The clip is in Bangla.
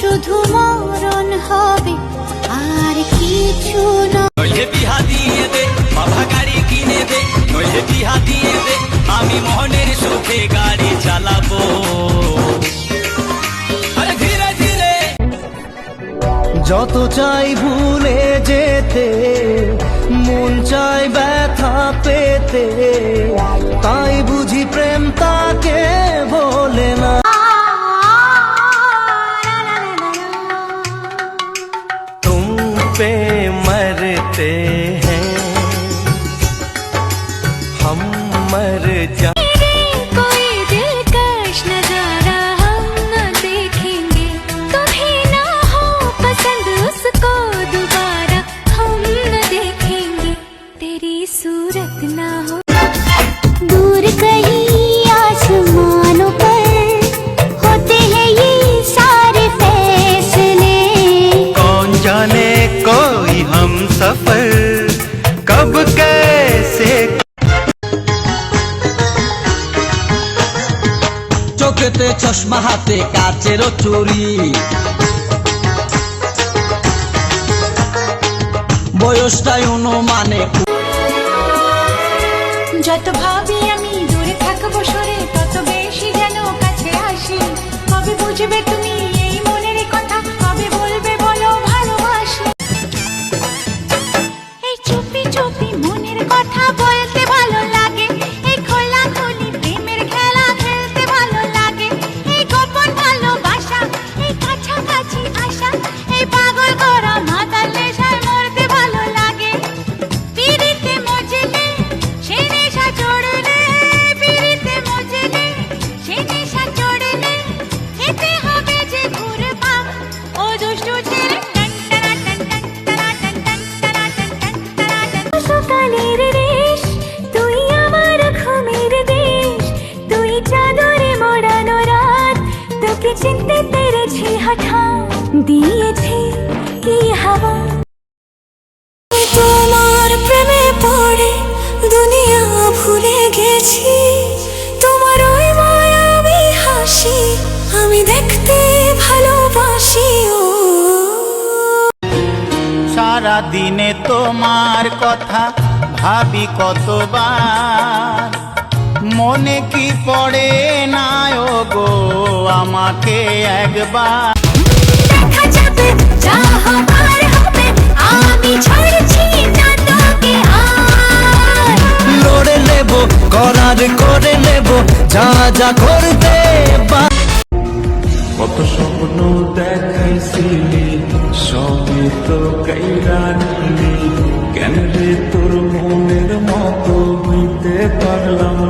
শুধু মরণ হবে আর কিছু না বিহা দিয়ে দে বাবা গাড়ি কিনে দে। নইলে বিহা দিয়ে দে আমি মনের সুখে গাড়ি চালাবো। যত চাই ভুলে যেতে মন চাই ব্যথা পেতে। पे मरते हैं। চশমা হাতে কাচেরও চুরি। বয়সটাই অনুমানে যত ভাবি আমি দূরে থাকব সরে, তত বেশি যেন কাছে আসি। কবে বুঝবে তুমি তোকে চিনতে পেরেছি হঠাৎ দিয়েছে কি হাওয়া তোমার প্রেমে পড়ে দুনিয়া ভুলে গেছি। তোমার ওই মায়াবী হাসি আমি দেখতে ভালোবাসি ও। সারা দিনে তোমার কথা ভাবি কতবার। আমাকে একবার। দেখা যাবে যা হবার হবে আমি ছাড়ছি না তোকে লড়ে নেব করার করে নেব যা যা করতে কত স্বপ্ন দেখাইছিলি সবই তো কাইরা নিলি। কেন রে তোর মনের মতো হইতে পারলাম